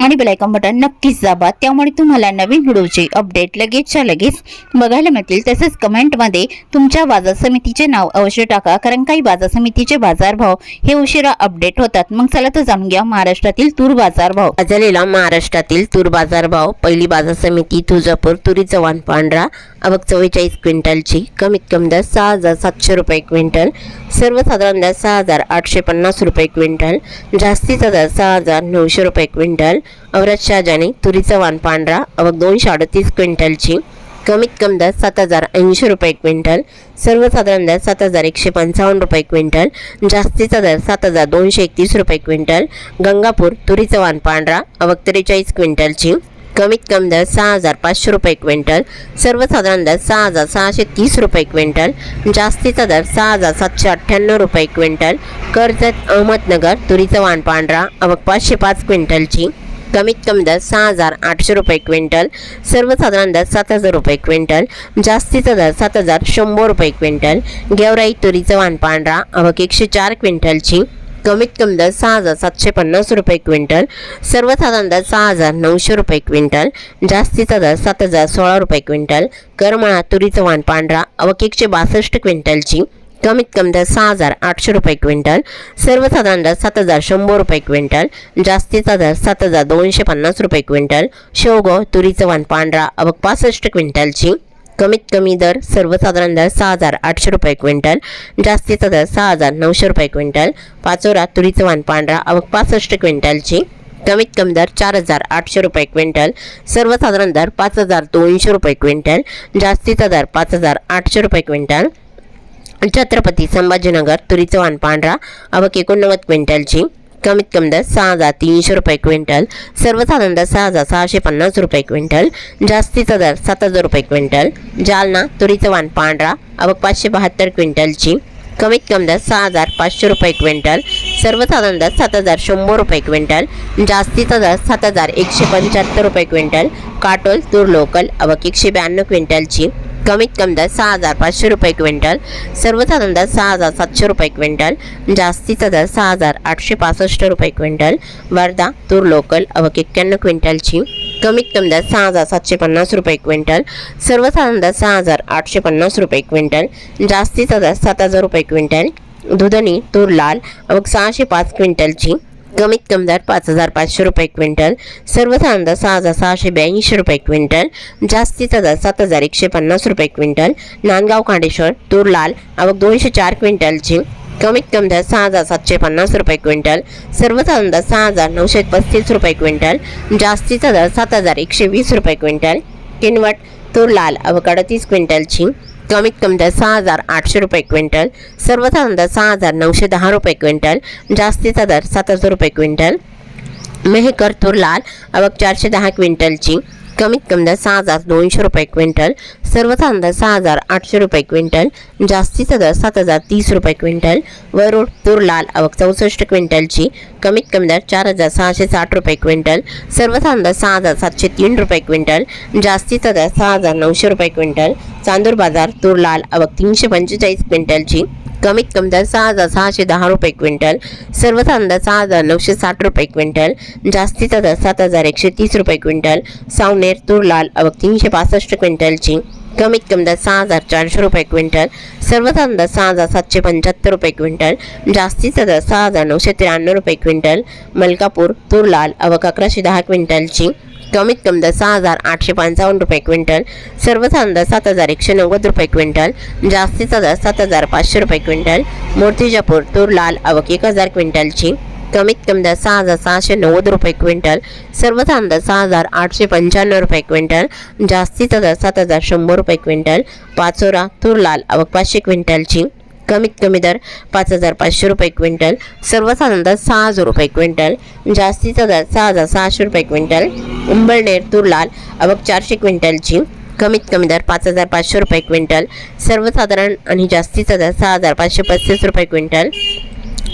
आणि bell icon button नक्कीच दाबा. त्यामुळे तुम्हाला नवीन व्हिडिओचे अपडेट लगेचच्या लगेच बघायला मिळतील. तसेच कमेंटमध्ये तुमच्या बाजार समितीचे नाव अवश्य टाका कारण काही बाजार समितीचे बाजारभाव हे उशिरा अपडेट होतात. मग चला तर जाणून घ्या महाराष्ट्रातील तूर बाजारभाव. आज झालेला महाराष्ट्रातील तूर बाजारभाव पहिली बाजार समिती तुळजापूर तुरी वाण पांढरा आवक चव्वेचाळीस क्विंटलची कमीत कमी दर सहा हजार सातशे रुपये क्विंटल सर्वसाधारण दर सहा हजार आठशे पन्नास रुपये क्विंटल जास्तीचा दर सहा हजार नऊशे रुपये क्विंटल औरत शहाजाने तुरीचं वाण पांढरा अवघ दोनशे अडतीस क्विंटलची कमीत कमी दर सात हजार ऐंशी रुपये क्विंटल सर्वसाधारण दर सात हजार एकशे पंचावन्न रुपये क्विंटल जास्तीचा दर सात हजार दोनशे एकतीस रुपये क्विंटल गंगापूर तुरीचं वाण पांढरा अवघ त्रेचाळीस क्विंटलची कमीत कमी दर सहा हजार पाचशे रुपये क्विंटल सर्वसाधारण दर सहा हजार सहाशे तीस रुपये क्विंटल जास्तीचा दर सहा हजार सातशे अठ्ठ्याण्णव रुपये क्विंटल कर्जत अहमदनगर तुरीचं वाण पांढरा अवघ पाचशे पाच क्विंटलची कमीत कमी दर सहा हजार आठशे रुपये क्विंटल सर्वसाधारण दर सात हजार रुपये क्विंटल जास्तीचा दर सात हजार शंभर रुपये क्विंटल गेवराई तुरीचं वाण पांढरा अवक एकशे चार क्विंटलची कमीत कमी दर सहा हजार सातशे पन्नास रुपये क्विंटल सर्वसाधारण दर सहा हजार नऊशे रुपये क्विंटल जास्तीचा दर सात हजार सोळा रुपये क्विंटल करमळा तुरीचं वाण पांढरा अवक एकशे बासष्ट क्विंटलची कमीत कमी दर सहा हजार आठशे रुपये क्विंटल सर्वसाधारण दर सात हजार शंभर रुपये क्विंटल जास्तीचा दर सात हजार दोनशे पन्नास रुपये क्विंटल शेवगो तुरीचं वाण पांढरा अबक पासष्ट क्विंटलची. कमीत कमी दर सर्वसाधारण दर सहा हजार आठशे रुपये क्विंटल जास्तीचा दर सहा हजार नऊशे रुपये क्विंटल पाचोरा तुरीचं वाण पांढरा आवक पासष्ट क्विंटलची. कमीत कमी दर चार हजार आठशे रुपये क्विंटल सर्वसाधारण दर पाच हजार दोनशे रुपये क्विंटल जास्तीचा दर पाच हजार आठशे रुपये क्विंटल. छत्रपती संभाजीनगर तुरीचं वाण पांढरा आवक एकोणनव्वद क्विंटलची. कमीत कमी दर सहा हजार तीनशे रुपये क्विंटल. सर्वसाधारण दर सहा हजार सहाशे पन्नास रुपये क्विंटल. जास्तीचा दर सात हजार रुपये क्विंटल. जालना तुरीचं वाण पांढरा आवक पाचशे बहात्तर क्विंटलची. कमीत कमी दर सहा हजार पाचशे रुपये क्विंटल. सर्वसाधारण दर सात हजार शंभर रुपये क्विंटल. जास्तीचा दर सात हजार एकशे पंच्याहत्तर रुपये क्विंटल. काटोल तूर लोकल आवक एकशे ब्याण्णव क्विंटलची. कमीत कमी दर सहा हजार पाचशे रुपये क्विंटल सर्वसाधारण दर सहा हजार सातशे रुपये क्विंटल जास्तीचा दर सहा हजार आठशे पासष्ट रुपये क्विंटल वर्धा तूर लोकल आवक एक्क्याण्णव क्विंटलची कमीत कमी दर सहा हजार सातशे पन्नास रुपये क्विंटल सर्वसाधारण दर सहा हजार आठशे पन्नास रुपये क्विंटल जास्तीचा दर सात हजार रुपये क्विंटल दुधनी तूर लाल आवक सहाशे पाच क्विंटलची कमीत कमी दर पाच हजार पाचशे रुपये क्विंटल सर्वसाधारण दर सहा हजार सहाशे ब्याऐंशी रुपये क्विंटल जास्तीचा दर सात हजार एकशे पन्नास रुपये क्विंटल नांदगाव खांडेश्वर तूर लाल आवक दोनशे चार क्विंटलची कमीत कमी दर सहा हजार सातशे पन्नास रुपये क्विंटल सर्वसाधारण दर सहा हजार नऊशे पस्तीस रुपये क्विंटल जास्तीचा दर सात हजार एकशे वीस रुपये क्विंटल किनवट तूर लाल अवकाड अडतीस क्विंटलची कमीत कमी दर सहा हजार आठशे रुपये क्विंटल सर्वसाधारण दर सहा हजार नऊशे दहा रुपये क्विंटल जास्तीचा दर सात हजार रुपये क्विंटल. मेहकर तूर लाल आवक चारशे दहा क्विंटलची. कमीत कमी दर सहा हजार दोनशे रुपये क्विंटल सर्वसाधारण दर सहा हजार आठशे रुपये क्विंटल जास्तीचा दर सात हजार तीस रुपये क्विंटल वरुड तूर लाल आवक चौसष्ट क्विंटलची कमीत कमी दर चार हजार सहाशे साठ रुपये क्विंटल सर्वसाधारण दर सहा हजार सातशे तीन रुपये क्विंटल जास्तीचा दर सहा हजार नऊशे रुपये क्विंटल चांदूर बाजार तूर लाल आवक तीनशे पंचेचाळीस क्विंटलची कमीत कमी दर सहा हजार सहाशे दहा रुपये क्विंटल सर्वसाधारण दर सहा हजार नऊशे साठ रुपये क्विंटल जास्तीचा दर सात हजार एकशे तीस रुपये क्विंटल सावनेर तूर लाल तीनशे पासष्ट क्विंटलची कमीत कमी दर सहा हजार चारशे रुपये क्विंटल सर्वसाधारण दर सहा हजार सातशे पंच्याहत्तर रुपये क्विंटल जास्तीचा दर सहा हजार नऊशे त्र्याण्णव रुपये क्विंटल मलकापूर तूर लाल अकराशे दहा क्विंटलची कमीत कमी दहा सहा हजार आठशे पंचावन्न रुपये क्विंटल सर्वसाधारण दर सात हजार एकशे नव्वद रुपये क्विंटल जास्तीचा दर सात हजार पाचशे रुपये क्विंटल मूर्तिजापूर तूर लाल आवक एक हजार क्विंटलची कमीत कमी दर सहा हजार सहाशे नव्वद रुपये क्विंटल सर्वसाधारण दर सहा हजार आठशे पंच्याण्णव रुपये क्विंटल जास्तीचा दर सात हजार शंभर रुपये क्विंटल पाचोरा तूर लाल आवक पाचशे क्विंटलची कमीत कमी दर पाच हजार पाचशे रुपये क्विंटल सर्वसाधारण दर सहा हजार रुपये क्विंटल जास्तीचा दर सहा हजार सहाशे रुपये क्विंटल उंबळनेर तूर लाल चारशे क्विंटलची कमीत कमी दर पाच हजार पाचशे रुपये क्विंटल सर्वसाधारण आणि जास्तीचा दर सहा हजार पाचशे पस्तीस रुपये क्विंटल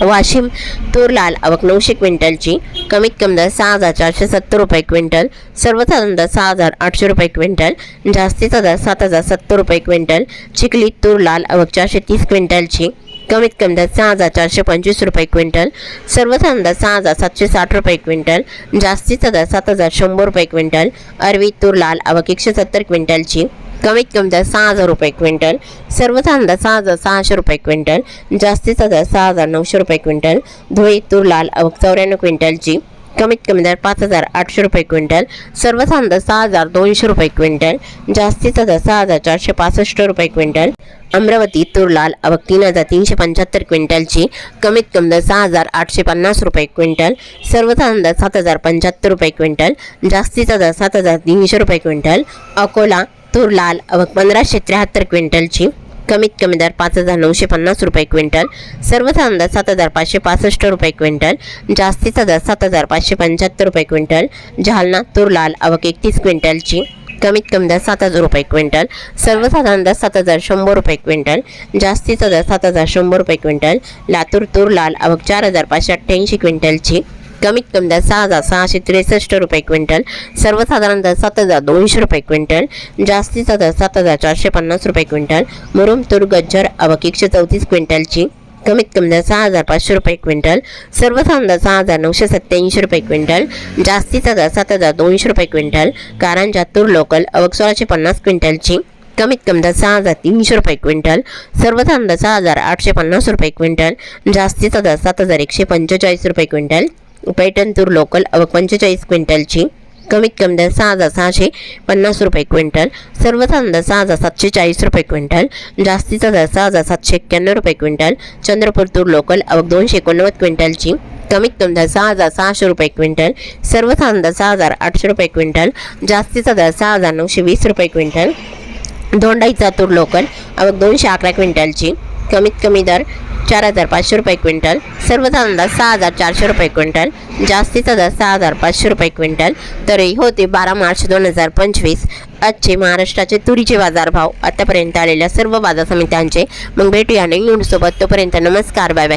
वाशिम तूर लाल आवक नऊशे क्विंटलची. कमीत कमी दर सहा हजार चारशे सत्तर रुपये क्विंटल. सर्वसाधारण दर सहा हजार आठशे रुपये क्विंटल. जास्तीचा दर सात हजार सत्तर रुपये क्विंटल. चिखली तूर लाल आवक चारशे तीस क्विंटलची. कमीत कमी दर सहा हजार चारशे पंचवीस रुपये क्विंटल. सर्वसाधारण दर सहा हजार सातशे साठ रुपये क्विंटल. जास्तीचा दर सात हजार शंभर रुपये क्विंटल. अरवी तूर लाल आवक एकशे सत्तर क्विंटलची. कमीत कमी दर सहा हजार रुपये क्विंटल सर्वसाधारण दर सहा हजार सहाशे रुपये क्विंटल जास्तीचा दर सहा हजार नऊशे रुपये क्विंटल धुळे तूर लाल आवक चौऱ्याण्णव क्विंटलची कमीत कमी दर पाच हजार आठशे रुपये क्विंटल सर्वसाधारण दर सहा हजार दोनशे रुपये क्विंटल जास्तीचा दर सहा हजार चारशे पासष्ट रुपये क्विंटल अमरावती तूर लाल तीन हजार तीनशे पंच्याहत्तर क्विंटलची कमीत कमी दर सहा हजार आठशे पन्नास रुपये क्विंटल सर्वसाधारण दर सात हजार पंच्याहत्तर रुपये क्विंटल जास्तीचा दर सात हजार तीनशे रुपये क्विंटल अकोला तूर लाल आवक पंधराशे त्र्याहत्तर क्विंटलची. कमीत कमी दर पाच हजार नऊशे पन्नास रुपये क्विंटल. सर्वसाधारण दर सात हजार पाचशे पासष्ट रुपये क्विंटल. जास्तीचा दर सात हजार पाचशे पंच्याहत्तर रुपये क्विंटल. जालना तूर लाल आवक एकतीस क्विंटलची. कमीत कमी दर सात हजार रुपये क्विंटल. सर्वसाधारण दर सात हजार शंभर रुपये क्विंटल. जास्तीचा दर सात हजार शंभर रुपये क्विंटल. लातूर तूर लाल आवक चार हजार पाचशे अठ्ठ्याऐंशी क्विंटलची. कमीत कमी दर सहा हजार सहाशे त्रेसष्ट रुपये क्विंटल सर्वसाधारण दर सात हजार दोनशे रुपये क्विंटल जास्तीचा दर सात हजार चारशे पन्नास रुपये क्विंटल मुरुम तूर गज्जर अवक एकशे चौतीस क्विंटलची कमीत कमी दर सहा हजार पाचशे रुपये क्विंटल सर्वसाधारण दर सहा हजार नऊशे सत्त्याऐंशी रुपये क्विंटल जास्तीचा दर सात हजार दोनशे रुपये क्विंटल कारंजा तूर लोकल अवक सोळाशे पन्नास क्विंटलची कमीत कमी दर सहा हजार तीनशे रुपये क्विंटल सर्वसाधारण दर सहा हजार आठशे पन्नास रुपये क्विंटल जास्तीचा दर सात हजार एकशे पंचेचाळीस रुपये क्विंटल पैठण तूर लोकल पंचेचाळीस क्विंटलची. कमीत कमी दर सहा हजार सहाशे पन्नास रुपये क्विंटल. सर्वसाधारण दर सहा हजार सातशे चाळीस रुपये क्विंटल. जास्तीचा दर सहा हजार सातशे एक्क्याण्णव रुपये क्विंटल. चंद्रपूर तूर लोकल अवक दोनशे एकोणनव्वद क्विंटलची. कमीत कमी दर सहा हजार सहाशे रुपये क्विंटल. सर्वसाधारण दर सहा हजार आठशे रुपये क्विंटल. जास्तीचा दर सहा हजार नऊशे वीस रुपये क्विंटल. दोंडाईचा तूर लोकल अवक दोनशे अकरा क्विंटलची. कमीत कमी दर चार हजार पाचशे रुपये क्विंटल. सर्वसाधारण दर सहा हजार चारशे रुपये क्विंटल. जास्तीचा दर सहा हजार पाचशे रुपये क्विंटल. तरी होते बारा मार्च दोन हजार पंचवीस. आजचे महाराष्ट्राचे तुरीचे बाजारभाव आतापर्यंत आलेल्या सर्व बाजार समित्यांचे. मग भेटूया नवीन सोबत तोपर्यंत नमस्कार बाय बाय.